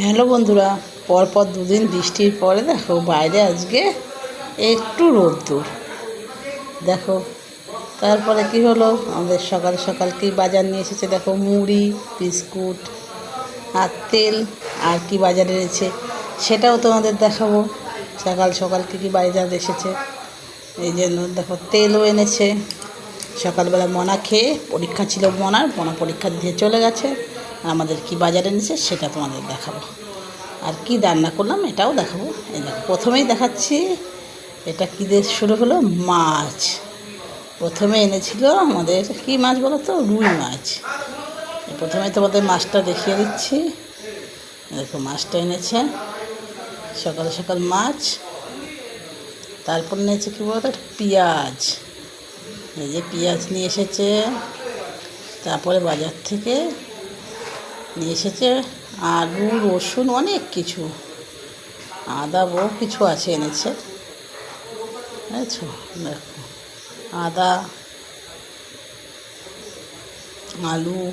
Hello বন্ধুরা, পরপর দুদিন বৃষ্টির পরে দেখো বাইরে আজকে একটু রোদ্দুর। দেখো, তারপরে কি হলো? আমাদের সকাল সকাল কি বাজার নিয়ে এসেছে? দেখো, মুড়ি, বিস্কুট আর তেল আর কি বাজারে এনেছে সেটাও তোমাদের দেখাবো। সকাল সকাল কী কী বাজার এসেছে? এই জন্য দেখো, তেলও এনেছে। সকালবেলা মনা খেয়ে পরীক্ষা ছিল মনার, মনা পরীক্ষা দিয়ে চলে গেছে। আর আমাদের কি বাজারে এনেছে সেটা তোমাদের দেখাবো। আর কি রান্না করলাম এটাও দেখাবো। এই দেখো, প্রথমেই দেখাচ্ছি এটা কী দিয়ে শুরু হলো? মাছ। প্রথমে এনেছিল আমাদের কি মাছ বলো তো? রুই মাছ। প্রথমে তোমাদের মাছটা দেখিয়ে দিচ্ছি। দেখো, মাছটা এনেছে। সকাল সকাল মাছ। তারপর নিয়েছে কী বলতো পেঁয়াজ। এই যে পেঁয়াজ নিয়ে এসেছে। তারপরে বাজার থেকে এসেছে। আলু, রসুন, অনেক কিছু। আদা বহু কিছু আছে এনেছে। দেখো। আদা, আলু,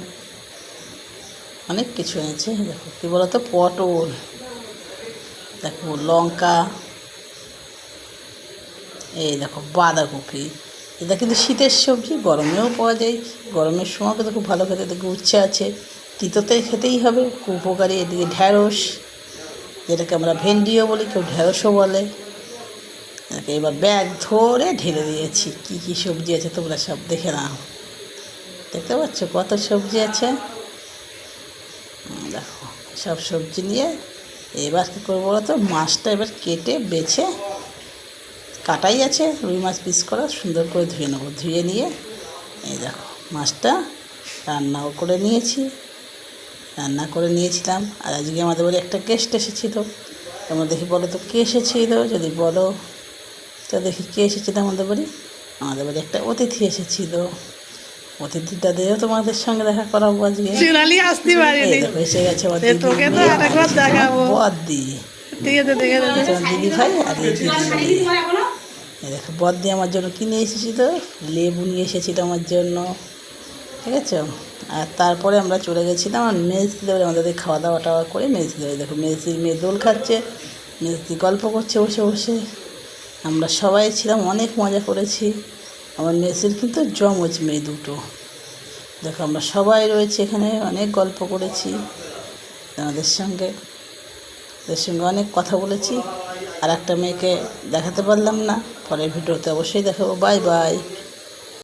অনেক কিছু এনেছে। দেখো, কী বলতো? পটল, দেখো, লঙ্কা, এই দেখো, বাঁধাকপি। এটা কিন্তু শীতের সবজি, গরমেও পাওয়া যায়। গরমের সময় কিন্তু খুব ভালো খেতে, দেখো, উচ্ছে আছে। তিতোতে খেতেই হবে, খুব উপকারী এদিকে ঢ্যাঁড়স, যেটাকে আমরা ভেন্ডিও বলি, কেউ ঢ্যাঁড়সও বলে। এবার ব্যাগ ধরে ঢেলে দিয়েছি, কী কী সবজি আছে তোমরা সব দেখে নাও। দেখতে পাচ্ছ কত সবজি আছে? দেখো, সব সবজি নিয়ে এবার কী করব বলো তো মাছটা এবার কেটে, বেছে, কাটাই আছে, রুই মাছ পিস করা, সুন্দর করে ধুয়ে নেব, ধুয়ে নিয়ে, এই দেখো, মাছটা রান্নাও করে নিয়েছি। রান্না করে নিয়েছিলাম। আর আজকে আমাদের বাড়ি একটা গেস্ট এসেছিল। তোমরা দেখি বলো তো কে এসেছিল? যদি বলো তো দেখি কে এসেছিল আমাদের বাড়ি? আমাদের বাড়ি একটা অতিথি এসেছিল। অতিথিটা দিয়েও তোমাদের সঙ্গে দেখা করাবো আজকে। সোনালি আসতে এসে গেছে আমার তোকে তো আরেকবার দেখাবো। বদ্দি দিদি। ভাই আর দিদি। দেখো বদ্দি আমার জন্য কিনে এসেছিল। লেবু নিয়ে এসেছিল আমার জন্য। ঠিক আছে? আর তারপরে আমরা চলে গেছিলাম আর মেজদি দেবে আমাদের খাওয়া দাওয়া টাওয়া করে মেজদি দেবে দেখো মেজদির মেয়ে দোল খাচ্ছে, মেজদি গল্প করছে, বসে বসে। আমরা সবাই ছিলাম, অনেক মজা করেছি। আমার মেসির কিন্তু জমজ মেয়ে দুটো। দেখো আমরা সবাই রয়েছে এখানে, অনেক গল্প করেছি আমাদের সঙ্গে। ওদের সঙ্গে অনেক কথা বলেছি। আর একটা মেয়েকে দেখাতে পারলাম না, পরের ভিডিওতে অবশ্যই দেখাবো। Bye bye.